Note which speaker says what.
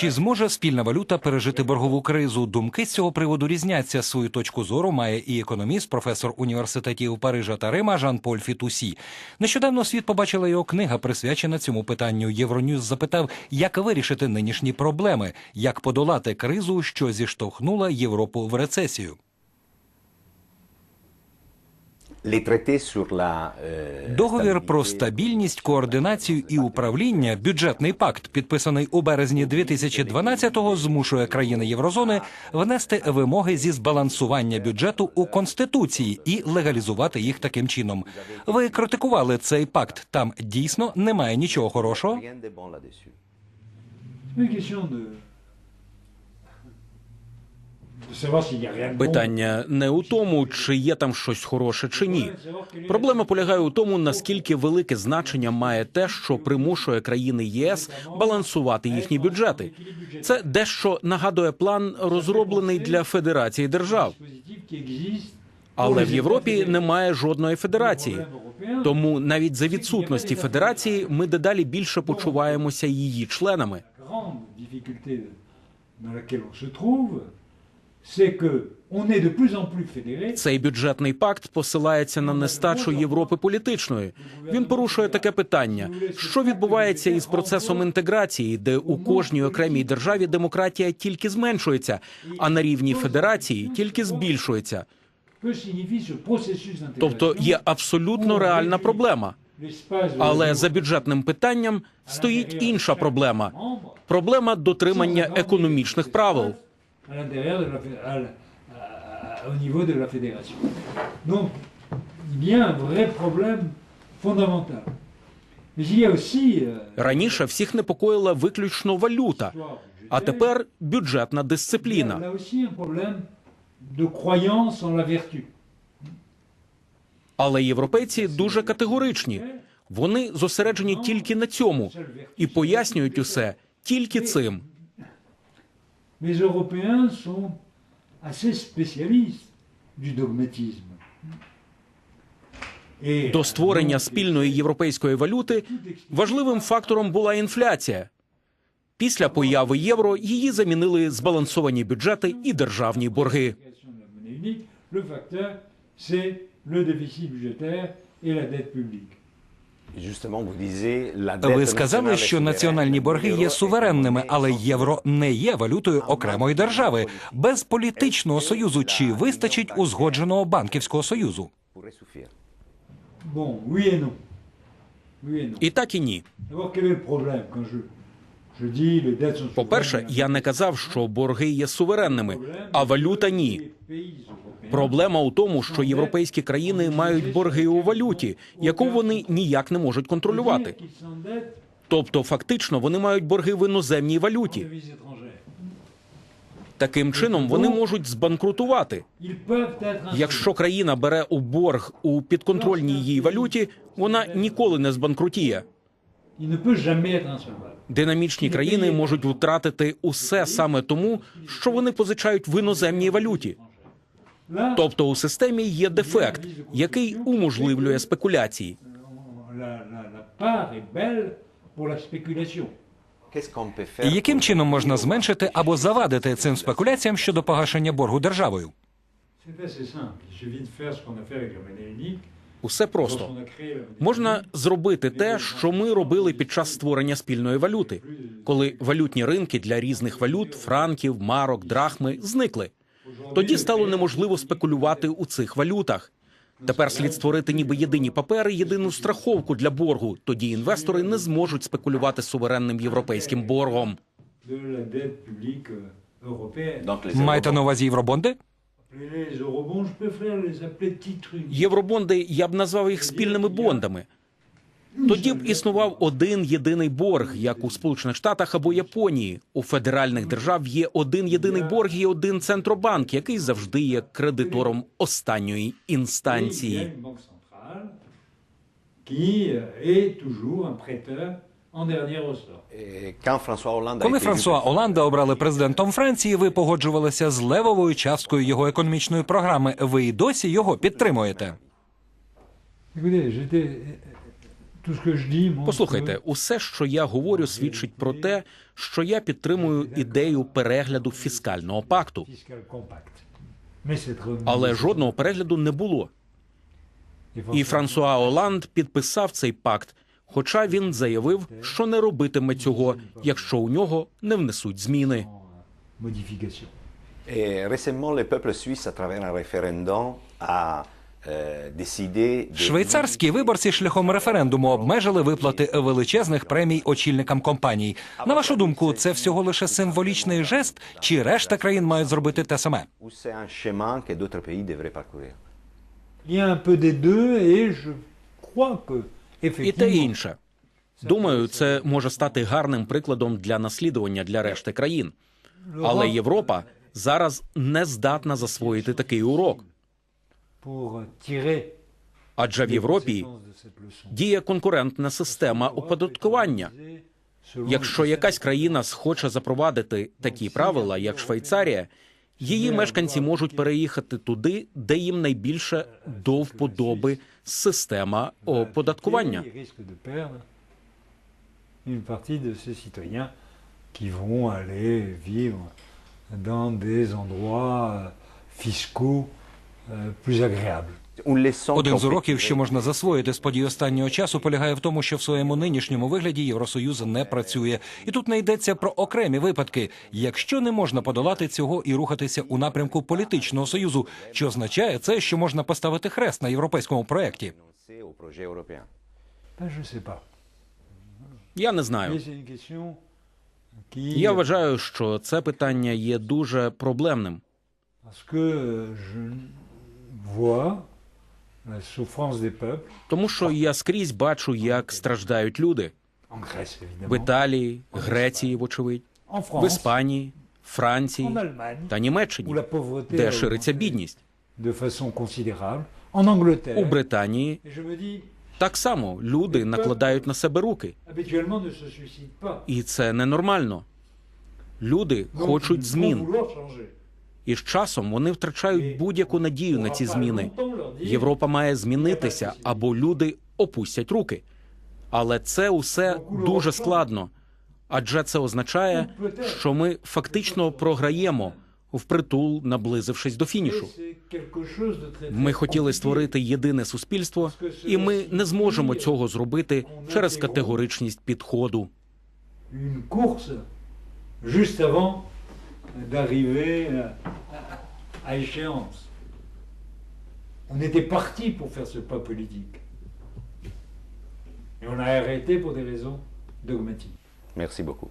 Speaker 1: Чи зможе спільна валюта пережити боргову кризу? Думки з цього приводу різняться. Свою точку зору має і економіст, професор університетів Парижа та Рима Жан-Поль Фітусі. Нещодавно світ побачила його книга, присвячена цьому питанню. Євроньюз запитав, як вирішити нинішні проблеми, як подолати кризу, що зіштовхнула Європу в рецесію.
Speaker 2: Les traités sur la, euh,
Speaker 1: Договір про стабільність, координацію і управління, бюджетний пакт, підписаний у березні 2012-го, змушує країни Єврозони внести вимоги зі збалансування бюджету у конституції і легалізувати їх таким чином. Ви критикували цей пакт. Там дійсно немає нічого хорошого.
Speaker 2: Rien de bon là-dessus.
Speaker 3: Une question de. de savoir s'il n'y a rien de bon.
Speaker 4: Питання не у тому, чи є там щось хороше чи ні. Проблема полягає у тому, наскільки велике значення має те, що примушує країни ЄС балансувати їхні бюджети. Це дещо нагадує план, розроблений для федерації держав. Але в Європі немає жодної федерації. Тому навіть за відсутності федерації ми дедалі більше почуваємося її членами. Цей бюджетний пакт посилається на нестачу Європи політичної. Він порушує таке питання: що відбувається із процесом інтеграції, де у кожній окремій державі демократія тільки зменшується, а на рівні федерації тільки збільшується. Тобто є абсолютно реальна проблема. Але за бюджетним питанням стоїть інша проблема проблема дотримання економічних правил.
Speaker 3: À l'intérieur au niveau de la fédération. Donc, il y a un vrai problème fondamental. Euh,
Speaker 4: Раніше всіх непокоїла виключно валюта, а тепер бюджетна дисципліна. Але європейці дуже категоричні. Вони зосереджені тільки на цьому і пояснюють усе тільки цим.
Speaker 3: Les Européens sont assez spécialistes du dogmatisme.
Speaker 4: До створення спільної європейської валюти важливим фактором була інфляція. Після появи євро її замінили збалансовані бюджети і державні борги.
Speaker 3: le facteur, c'est le déficit budgétaire et la dette publique.
Speaker 1: Ви сказали, що національні борги є суверенними, але євро не є валютою окремої держави. Без політичного союзу чи вистачить узгодженого банківського союзу?
Speaker 4: І так і ні.
Speaker 3: Sont
Speaker 4: По-перше, я не казав, що борги є суверенними, а валюта ні. Проблема у тому, що європейські країни мають борги у валюті, яку вони ніяк не можуть контролювати. Тобто, фактично, вони мають борги в іноземній валюті. Таким чином вони можуть збанкрутувати. Якщо країна бере у борг у підконтрольній їй валюті, вона ніколи не збанкрутіє.
Speaker 3: Il ne peut jamais être insolvable.
Speaker 4: Динамічні країни можуть втратити усе саме тому, що вони позичають в іноземній валюті. Тобто у системі є дефект, який уможливлює спекуляції.
Speaker 1: І яким чином можна зменшити або завадити цим спекуляціям щодо погашення боргу державою?
Speaker 4: Усе просто можна зробити те, що ми робили під час створення спільної валюти, коли валютні ринки для різних валют, франків, марок, драхми зникли. Тоді стало неможливо спекулювати у цих валютах. Тепер слід створити ніби єдині папери, єдину страховку для боргу. Тоді інвестори не зможуть спекулювати суверенним європейським боргом.
Speaker 1: Маєте на увазі євробонди?
Speaker 4: Євробонди я б назвав їх спільними бондами. Тоді б існував один єдиний борг, як у Сполучених Штатах або Японії. У федеральних держав є один єдиний борг і один центробанк, який завжди є кредитором останньої інстанції.
Speaker 2: Hollande
Speaker 1: Коли Франсуа Оланда обрали президентом Франції, ви погоджувалися з левовою часткою його економічної програми. Ви й досі його підтримуєте.
Speaker 4: Послухайте, усе, що я говорю, свідчить про те, що я підтримую ідею перегляду фіскального пакту, але жодного перегляду не було. І Франсуа Оланд підписав цей пакт, хоча він заявив, що не робитиме цього, якщо у нього не внесуть зміни.
Speaker 2: euh.
Speaker 1: Швейцарські виборці шляхом референдуму обмежили виплати величезних премій очільникам компаній. На вашу думку, це всього лише символічний жест, чи решта країн мають зробити те саме?
Speaker 2: C'est un
Speaker 3: peu des deux et je crois que
Speaker 4: І те інше. Думаю, це може стати гарним прикладом для наслідування для решти країн. Але Європа зараз не здатна засвоїти такий урок. Адже в Європі діє конкурентна система оподаткування. Якщо якась країна схоче запровадити такі правила, як Швейцарія, її мешканці можуть переїхати туди, де їм найбільше до вподоби система оподаткування.
Speaker 3: Euh, euh.
Speaker 1: Один з уроків, що можна засвоїти з подій останнього часу, полягає в тому, що в своєму нинішньому вигляді Євросоюз не працює, і тут не йдеться про окремі випадки. Якщо не можна подолати цього і рухатися у напрямку політичного союзу, що означає це, що можна поставити хрест на європейському проєкті.
Speaker 4: Я не знаю. Я вважаю, що це питання є дуже проблемним, тому що я скрізь бачу, як страждають люди. В Італії, Греції, вочевидь, в Іспанії, Франції та Німеччині, де шириться бідність, у Британії. Так само люди накладають на себе руки, і це ненормально. Люди хочуть змін. І з часом вони втрачають будь-яку надію на ці зміни. Європа має змінитися, або люди опустять руки. Але це усе дуже складно, адже це означає, що ми фактично програємо впритул, наблизившись до фінішу. Ми хотіли створити єдине суспільство, і ми не зможемо цього зробити через категоричність підходу.
Speaker 3: juste avant d'arriver à, à échéance. On était parti pour faire ce pas politique. Et on a arrêté pour des raisons dogmatiques.
Speaker 2: Merci beaucoup.